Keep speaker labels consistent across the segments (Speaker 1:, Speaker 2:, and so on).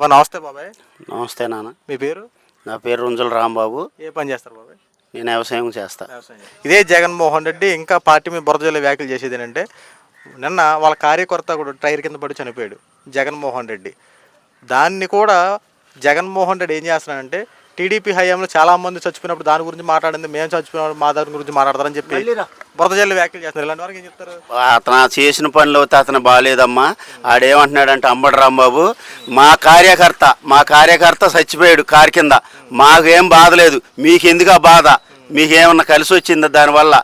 Speaker 1: నమస్తే బాబాయ్.
Speaker 2: నమస్తే నాన్న.
Speaker 1: మీ పేరు?
Speaker 2: నా పేరు రుంజుల రాంబాబు.
Speaker 1: ఏ పని చేస్తారు బాబాయ్?
Speaker 2: నేను వ్యవసాయం చేస్తా.
Speaker 1: ఇదే జగన్మోహన్ రెడ్డి ఇంకా పార్టీ మీద బురదజల్లి వ్యాఖ్యలు చేసేది ఏంటంటే నిన్న వాళ్ళ కార్యకర్త కూడా టైర్ కింద పడి చనిపోయాడు జగన్మోహన్ రెడ్డి. దాన్ని కూడా జగన్మోహన్ రెడ్డి ఏం చేస్తున్నాడంటే టీడీపీ హయాంలో చాలా మంది చచ్చిపోయినప్పుడు దాని గురించి మాట్లాడింది మేము చచ్చిపోయినప్పుడు మా దాని గురించి మాట్లాడతారని చెప్పి బురదజల్లి వ్యాఖ్యలు చేస్తున్నారు. ఇలాంటి వారికి ఏం చెప్తారు?
Speaker 2: అతను చేసిన పనులు అయితే అతను బాగాలేదమ్మా. ఆడేమంటున్నాడంటే అంబటి రాంబాబు మా కార్యకర్త మా కార్యకర్త చచ్చిపోయాడు కారు కింద. మాకేం బాధ లేదు. మీకెందుకు ఆ బాధ? మీకేమన్నా కలిసి వచ్చిందా దానివల్ల?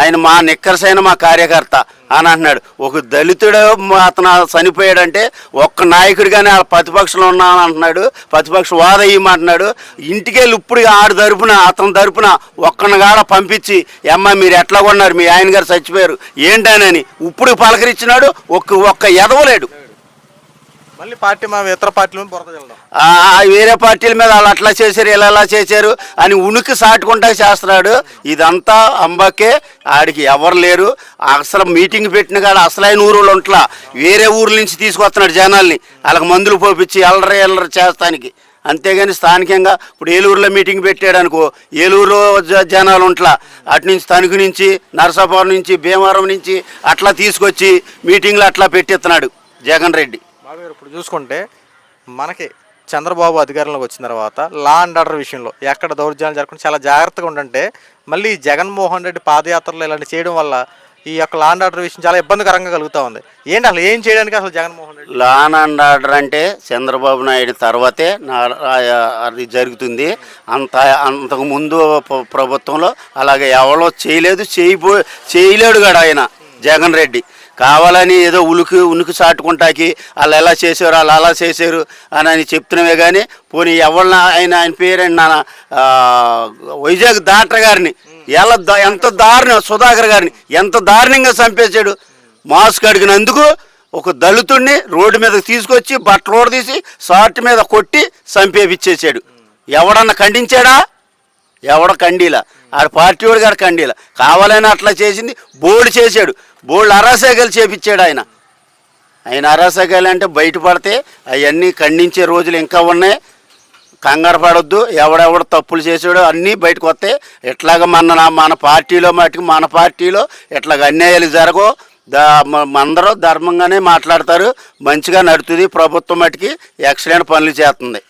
Speaker 2: ఆయన మా నిక్కరసైన మా కార్యకర్త అని అంటున్నాడు. ఒక దళితుడు అతను చనిపోయాడంటే ఒక్క నాయకుడిగానే వాళ్ళ ప్రతిపక్షంలో ఉన్నాను అంటున్నాడు. ప్రతిపక్ష వాదయ్యమంటున్నాడు ఇంటికి వెళ్ళి ఇప్పుడు ఆడు తరపున అతని తరపున ఒక్కనగాడ కాడ పంపించి అమ్మ మీరు ఎట్లా కొన్నారు? మీ ఆయన గారు చచ్చిపోయారు. ఏంటనని ఇప్పుడు పలకరించినాడు ఒక్క ఒక్క ఎదవలేడు.
Speaker 1: మళ్ళీ పార్టీ మా ఇతర పార్టీల మీద
Speaker 2: వేరే పార్టీల మీద వాళ్ళు అట్లా చేశారు ఇలా అలా చేశారు అని ఉనికి సాటుకుంటా చేస్తున్నాడు. ఇదంతా అంబకే ఆడికి ఎవరు లేరు. అసలు మీటింగ్ పెట్టిన కాడ అసలైన ఊరు ఉంట్లా. వేరే ఊర్ల నుంచి తీసుకొస్తున్నాడు జనాల్ని. వాళ్ళకి మందులు పోపించి ఎల్లరి ఎల్లరి చేస్తానికి. అంతేగాని స్థానికంగా ఇప్పుడు ఏలూరులో మీటింగ్ పెట్టాడు అనుకో ఏలూరులో జనాలు ఉంట్లా. అటు నుంచి తణుకు నుంచి నరసాపురం నుంచి భీమవరం నుంచి అట్లా తీసుకొచ్చి మీటింగ్లు అట్లా పెట్టిస్తున్నాడు జగన్ రెడ్డి.
Speaker 1: బాబు గారు ఇప్పుడు చూసుకుంటే మనకి చంద్రబాబు అధికారంలోకి వచ్చిన తర్వాత లా అండ్ ఆర్డర్ విషయంలో ఎక్కడ దౌర్జన్యాలు జరగకుండా చాలా జాగ్రత్తగా ఉండంటే మళ్ళీ జగన్మోహన్ రెడ్డి పాదయాత్రలు ఇలాంటి చేయడం వల్ల ఈ యొక్క లా అండ్ ఆర్డర్ విషయం చాలా ఇబ్బందికరంగా కలుగుతూ ఉంది. ఏంటి అసలు ఏం చేయడానికి అసలు Jaganmohan Reddy?
Speaker 2: Law and order అంటే చంద్రబాబు నాయుడు తర్వాతే నా అది జరుగుతుంది. అంత అంతకు ముందు ప్రభుత్వంలో అలాగే ఎవరో చేయలేదు చేయబో చేయలేడు కూడా ఆయన జగన్ రెడ్డి. కావాలని ఏదో ఉనికి ఉనికి చాటుకుంటాకి వాళ్ళు ఎలా చేశారు వాళ్ళు అలా చేశారు అని అని చెప్తున్నామే కానీ పోనీ ఎవరిన ఆయన ఆయన పేరు నా వైజాగ్ డాక్టర్ గారిని. ఎలా ఎంత దారుణం సుధాకర్ గారిని. ఎంత దారుణంగా చంపేశాడు. మాస్క్ అడిగినందుకు ఒక దళితుడిని రోడ్డు మీదకి తీసుకొచ్చి బట్టలు రోడ్డు తీసి షార్ట్ మీద కొట్టి చంపేపిచ్చేసాడు ఎవడన్నా ఖండించాడా? ఎవడ కండీల ఆడ పార్టీ వాడు గారు కండీల కావాలని అట్లా చేసింది బోర్డు చేశాడు. బోల్డ్ అరాసకాలు చేపించాడు ఆయన. ఆయన అరాసకాలు అంటే బయటపడితే అవన్నీ ఖండించే రోజులు ఇంకా ఉన్నాయి. కంగారు పడొద్దు. ఎవడెవడ తప్పులు చేసాడో అన్నీ బయటకు వస్తాయి. ఎట్లాగ మన మన పార్టీలో మటుకు మన పార్టీలో ఇట్లాగ అన్యాయాలు జరగవు. దా అందరూ ధర్మంగానే మాట్లాడతారు. మంచిగా నడుతుంది. ప్రభుత్వం మటుకి ఎక్సలెంట్ పనులు చేస్తుంది.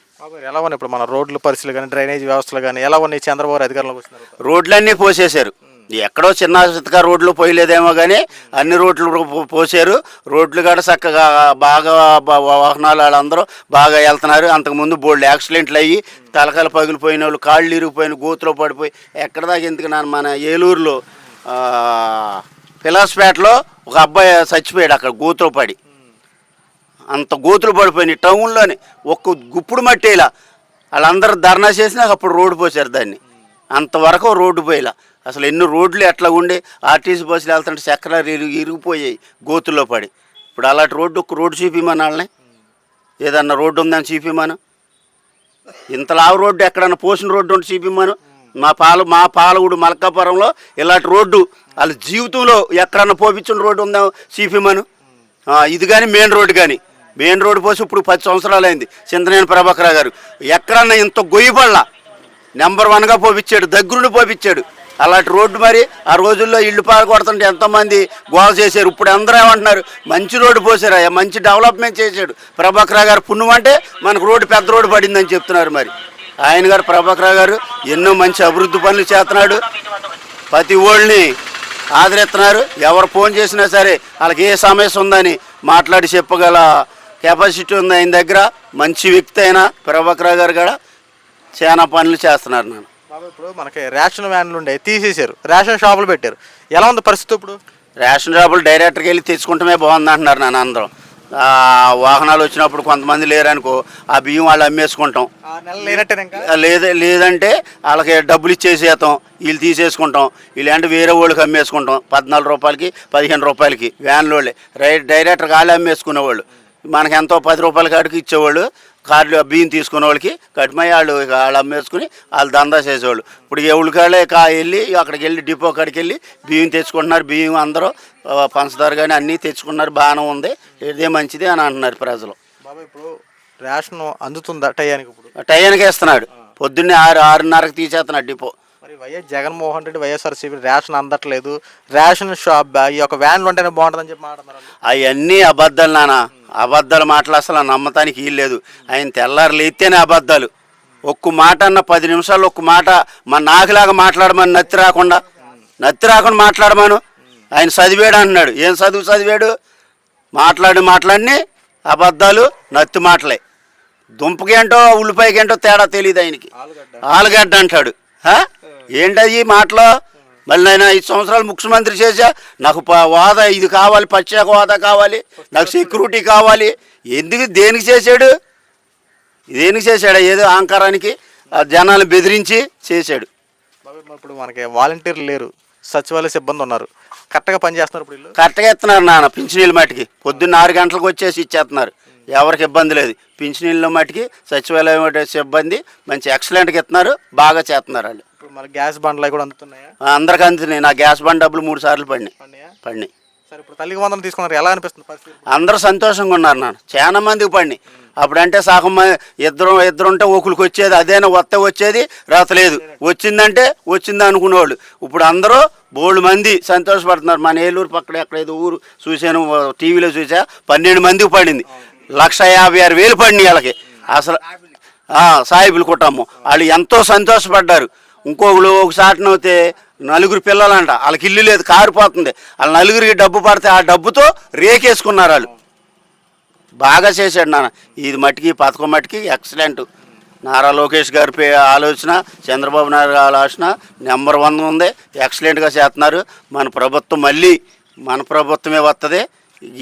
Speaker 1: ఎలా ఉన్నాయి ఇప్పుడు మన రోడ్ల పరిస్థితులు కానీ డ్రైనేజ్ వ్యవస్థలు కానీ ఎలా ఉన్నాయి చంద్రబాబు అధికారంలోకి వచ్చిన తర్వాత?
Speaker 2: రోడ్లన్నీ పోసేశారు. ఎక్కడో చిన్న చితక రోడ్లు పోయలేదేమో కానీ అన్ని రోడ్లు పోసారు రోడ్లు కూడా చక్కగా బాగా వాహనాలు వాళ్ళందరూ బాగా వెళ్తున్నారు అంతకుముందు బోల్డ్ యాక్సిడెంట్లు అయ్యి తలకాలు పగిలిపోయిన వాళ్ళు కాళ్ళు ఇరిగిపోయిన గోతులో పడిపోయి ఎక్కడ దాకా ఎందుకు నాన్న మన ఏలూరులో పిలాస్పేటలో ఒక అబ్బాయి చచ్చిపోయాడు అక్కడ గోతులో పడి. అంత గోతులు పడిపోయినాయి. టౌన్లోనే ఒక్క గుప్పుడు మట్టేలా. వాళ్ళందరూ ధర్నా చేసినాక అప్పుడు రోడ్డు పోసారు దాన్ని. అంతవరకు రోడ్డు పోయేలా. అసలు ఎన్ని రోడ్లు ఎట్లా ఉండే ఆర్టీసీ బస్సులు వెళ్తుంటే చక్రాలు ఇరుగు ఇరిగిపోయాయి గోతుల్లో పడి. ఇప్పుడు అలాంటి రోడ్డు ఒక రోడ్డు చూపిమని వాళ్ళని ఏదన్నా రోడ్డు ఉందని చూపిమను. ఇంత లావు రోడ్డు ఎక్కడన్నా పోసిన రోడ్డు ఉంటే చూపిమ్మను మా పాల మా పాలగుడు మలకాపురంలో ఇలాంటి రోడ్డు వాళ్ళ జీవితంలో ఎక్కడన్నా పోపించిన రోడ్డు ఉందా చూపిమ్మను ఇది కానీ మెయిన్ రోడ్డు కానీ మెయిన్ రోడ్డు పోసి ఇప్పుడు పది సంవత్సరాలు అయింది చింతనేని ప్రభాకర్ గారు. ఎక్కడన్నా ఇంత గొయ్యిపళ్ళ నెంబర్ వన్గా పోపించాడు దగ్గరుండి పోపించాడు అలాంటి రోడ్డు మరి ఆ రోజుల్లో ఇల్లు పాల్గొడుతుంటే ఎంతమంది ఎంతోమంది గోల చేశారు. ఇప్పుడు అందరూ ఏమంటున్నారు మంచి రోడ్డు పోసారు అయ్యా మంచి డెవలప్మెంట్ చేశాడు. ప్రభాకర్ గారు పుణ్యం అంటే మనకు రోడ్డు పెద్ద రోడ్డు పడిందని చెప్తున్నారు మరి. ఆయన గారు ప్రభాకర్ గారు ఎన్నో మంచి అభివృద్ధి పనులు చేస్తున్నాడు. ప్రతి ఓళ్ళని ఆదరిస్తున్నారు. ఎవరు ఫోన్ చేసినా సరే వాళ్ళకి ఏ సమస్య ఉందని మాట్లాడి చెప్పగల కెపాసిటీ ఉంది ఆయన దగ్గర. మంచి వ్యక్తి అయినా ప్రభాకర్ గారు కూడా. చాలా పనులు చేస్తున్నారు
Speaker 1: బాబు ఇప్పుడు మనకి రేషన్ వ్యాన్లు ఉండే తీసేశారు. రేషన్ షాపులు పెట్టారు. ఎలా ఉంది పరిస్థితి ఇప్పుడు?
Speaker 2: రేషన్ షాపులు డైరెక్ట్గా వెళ్ళి తెచ్చుకుంటమే బాగుంది అంటున్నారు నన్ను అందరం. వాహనాలు వచ్చినప్పుడు కొంతమంది లేరనుకో ఆ బియ్యం వాళ్ళు అమ్మేసుకుంటాం. లేదు లేదంటే వాళ్ళకి డబ్బులు ఇచ్చేసేస్తాం వీళ్ళు తీసేసుకుంటాం. ఇలాంటి వేరే వాళ్ళకి అమ్మేసుకుంటాం. పద్నాలుగు రూపాయలకి పదిహేను రూపాయలకి వ్యాన్లో వాళ్ళే రైట్ డైరెక్ట్గా వాళ్ళే అమ్మేసుకునేవాళ్ళు. మనకి ఎంతో పది రూపాయల కాడికి ఇచ్చేవాళ్ళు. కార్డు బియ్యం తీసుకునే వాళ్ళకి కట్టిమయ్యి వాళ్ళు వాళ్ళు అమ్మేసుకుని వాళ్ళు దందా చేసేవాళ్ళు. ఇప్పుడు ఎవరి కాళ్ళే కా వెళ్ళి అక్కడికి వెళ్ళి డిపో కాడికి వెళ్ళి బియ్యం తెచ్చుకుంటున్నారు. బియ్యం అందరూ పంచదార కానీ అన్నీ తెచ్చుకున్నారు బాగానే ఉంది. ఇదే మంచిది అని అంటున్నారు ప్రజలు.
Speaker 1: బాబు ఇప్పుడు రేషన్ అందుతుందా టయానికి ఇప్పుడు?
Speaker 2: టయానికి ఇస్తున్నాడు. పొద్దున్నే ఆరు ఆరున్నరకు తీసేస్తున్నాడు డిపో.
Speaker 1: మరి YS Jaganmohan Reddy YSRCP ration అందట్లేదు. రేషన్ షాప్ ఈ యొక్క వ్యాన్లు ఉంటేనే బాగుంటుందని చెప్పి మాట్లాడుతున్నారు వాళ్ళు.
Speaker 2: అవన్నీ అబద్ధాలు నాన్న అబద్ధాలు మాటలు అసలు నమ్మటానికి వీల్లేదు ఆయన తెల్లారు లేస్తేనే అబద్ధాలు. ఒక్క మాట అన్న పది నిమిషాలు ఒక్క మాట మన నాకులాగా మాట్లాడమని నత్తి రాకుండా నత్తి రాకుండా మాట్లాడమను. ఆయన చదివాడు అంటున్నాడు. ఏం చదువు చదివాడు? మాట్లాడి మాట్లాడిని అబద్ధాలు నత్తి మాటలే. దుంపకేంటో ఉల్లిపాయకేంటో తేడా తెలియదు ఆయనకి.
Speaker 1: ఆలుగడ్డ.
Speaker 2: అంటాడు? ఏంటది మాటలో? మళ్ళీ నేను ఐదు సంవత్సరాలు ముఖ్యమంత్రి చేశా. నాకు హోదా ఇది కావాలి ప్రత్యేక హోదా కావాలి నాకు సెక్యూరిటీ కావాలి. ఎందుకు దేనికి చేశాడు? దేనికి చేశాడు? ఏదో అహంకారానికి ఆ జనాలను బెదిరించి చేశాడు.
Speaker 1: ఇప్పుడు మనకి వాలంటీర్లు లేరు. సచివాలయ సిబ్బంది ఉన్నారు. కరెక్ట్గా పని చేస్తున్నారు ఇప్పుడు
Speaker 2: కరెక్ట్గా ఇస్తున్నారు నాన్న పింఛనీళ్ళ మట్టికి. పొద్దున్న ఆరు గంటలకు వచ్చేసి ఇచ్చేస్తున్నారు. ఎవరికి ఇబ్బంది లేదు. పింఛనీళ్ళ మట్టికి సచివాలయం సిబ్బంది మంచి ఎక్సలెంట్గా ఇస్తున్నారు బాగా చేస్తున్నారు వాళ్ళు.
Speaker 1: గ్యాస్ బండ్లు అవి కూడా అందుతున్నాయా?
Speaker 2: అందరికి అందుతున్నాయి. నా గ్యాస్ బండ్ డబ్బులు మూడు సార్లు పడినాయి.
Speaker 1: పడినాయా?
Speaker 2: పడినాయి.
Speaker 1: సరే ఇప్పుడు తల్లికి వందనం తీసుకున్నారు. ఎలా అనిపిస్తుంది పరిస్థితి?
Speaker 2: అందరూ సంతోషంగా ఉన్నారు నాన్న. చాలా మందికి పడినాయి. అప్పుడంటే సగం మ- ఇద్దరు ఇద్దరు ఉంటే ఒకరికి వచ్చేది అదేనా వస్తే వచ్చేది రాతలేదు వచ్చిందంటే వచ్చింది అనుకునేవాళ్ళు ఇప్పుడు అందరూ బోళ్ళు మంది సంతోషపడుతున్నారు. మన ఏలూరు పక్కన ఎక్కడ ఏదో ఊరు చూశాను టీవీలో చూసా పన్నెండు మందికి పడింది. లక్ష యాభై ఆరు వేలు పడినాయి వాళ్ళకి. అసలు ఆ, సాయిబులు కుటుంబం. వాళ్ళు ఎంతో సంతోషపడ్డారు. ఇంకొకరు ఒక సాటనవుతే నలుగురు పిల్లలంట. వాళ్ళకి ఇల్లు లేదు కారిపోతుంది వాళ్ళ నలుగురికి డబ్బు పడితే ఆ డబ్బుతో రేకేసుకున్నారు వాళ్ళు. బాగా చేశాడు నాన్న. ఇది మట్టికి పథకం మట్టికి ఎక్సలెంట్ నారా లోకేష్ గారి పే ఆలోచన చంద్రబాబు నాయుడు గారి ఆలోచన నెంబర్ వన్ ఉంది. ఎక్సలెంట్గా చేస్తున్నారు. మన ప్రభుత్వం మళ్ళీ మన ప్రభుత్వమే వస్తుంది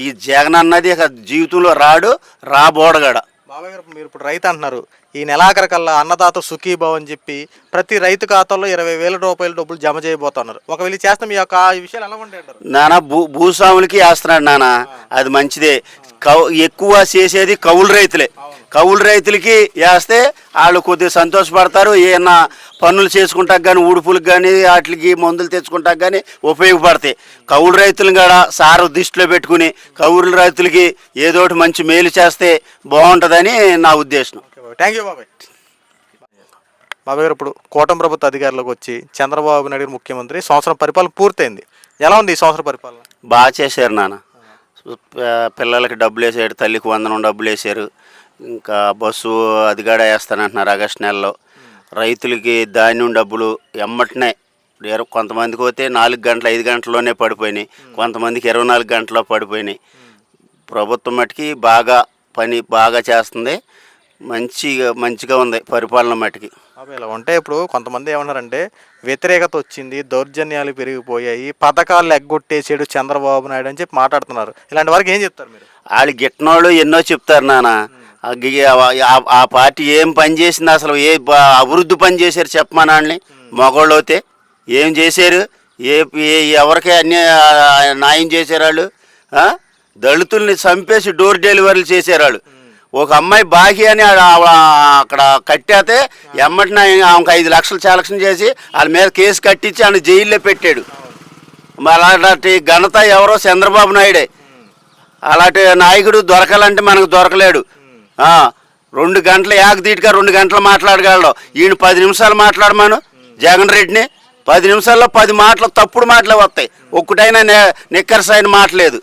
Speaker 2: ఈ జగన్ అన్నది జీవితంలో రాడు రాబోడగాడ
Speaker 1: బాబాయ్ గారు మీరు ఇప్పుడు రైతు అంటున్నారు. ఈ నెలాఖరు కల్లా అన్నదాత సుఖీభావ్ అని చెప్పి ప్రతి రైతు ఖాతాలో ఇరవై వేల రూపాయల డబ్బులు జమ చేయబోతున్నారు. ఒకవేళ చేస్తే మీ యొక్క ఈ విషయాలు ఎలా
Speaker 2: నాన్న భూ భూస్వాములకి వేస్తున్నాడు నాన్న అది మంచిదే. కౌ ఎక్కువ చేసేది కౌలు రైతులే. కౌలు రైతులకి వేస్తే వాళ్ళు కొద్దిగా సంతోషపడతారు. ఏమన్నా పనులు చేసుకుంటాక కానీ ఉడుపులకు కానీ వాటికి మందులు తెచ్చుకుంటాక కానీ ఉపయోగపడతాయి. కౌలు రైతులను కూడా సారు దృష్టిలో పెట్టుకుని కౌలు రైతులకి ఏదోటి మంచి మేలు చేస్తే బాగుంటుందని నా ఉద్దేశం.
Speaker 1: థ్యాంక్ యూ బాబాయ్. బాబాయ్ గారు ఇప్పుడు కూటమి ప్రభుత్వ అధికారులకు వచ్చి చంద్రబాబు నాయుడు గారు ముఖ్యమంత్రి సంవత్సరం పరిపాలన పూర్తయింది. ఎలా ఉంది ఈ సంవత్సరం పరిపాలన?
Speaker 2: బాగా చేశారు నాన్న. పిల్లలకి డబ్బులు వేసాడు తల్లికి వందనం డబ్బులు వేసారు. ఇంకా బస్సు అది కూడా వేస్తానంటున్నారు ఆగస్టు నెలలో. రైతులకి ధాన్యం డబ్బులు ఎమ్మటనే కొంతమందికి పోతే నాలుగు గంటలు ఐదు గంటల్లోనే పడిపోయినాయి. కొంతమందికి ఇరవై నాలుగు గంటల్లో పడిపోయినాయి. ప్రభుత్వం మట్టుకి బాగా పని బాగా చేస్తుంది. మంచిగా మంచిగా ఉంది పరిపాలన మట్టుకి
Speaker 1: ఇలా ఉంటే ఇప్పుడు కొంతమంది ఏమన్నారంటే వ్యతిరేకత వచ్చింది దౌర్జన్యాలు పెరిగిపోయాయి పథకాలు ఎగ్గొట్టేసాడు చంద్రబాబు నాయుడు అని చెప్పి మాట్లాడుతున్నారు. ఇలాంటి వారికి ఏం చెప్తారు మీరు?
Speaker 2: వాళ్ళు గిట్టనోళ్ళు ఎన్నో చెప్తారు నాన్న ఆ పార్టీ ఏం పని చేసింది అసలు? ఏ అభివృద్ధి పని చేశారు చెప్పమనాళ్ళని మగోళ్ళు అయితే ఏం చేశారు? ఏ ఎవరికి అన్ని న్యాయం చేశారు వాళ్ళు? దళితుల్ని చంపేసి డోర్ డెలివరీలు చేశారు వాళ్ళు ఒక అమ్మాయి బాకీ అని అక్కడ కట్టాతే ఎమ్మటిన ఆమెకు ఐదు లక్షలు సెలక్షన్ చేసి వాళ్ళ మీద కేసు కట్టించి ఆయన జైల్లో పెట్టాడు. అలాంటి ఘనత ఎవరో చంద్రబాబు నాయుడే. అలాంటి నాయకుడు దొరకాలంటే మనకు దొరకలేడు. రెండు గంటలు ఏకదీటిగా రెండు గంటలు మాట్లాడగలడు. ఈయన పది నిమిషాలు మాట్లాడమాను జగన్ రెడ్డిని. పది నిమిషాల్లో పది మాటలు తప్పుడు మాటలే వస్తాయి. ఒక్కటైనా నిక్కరసైన మాట లేదు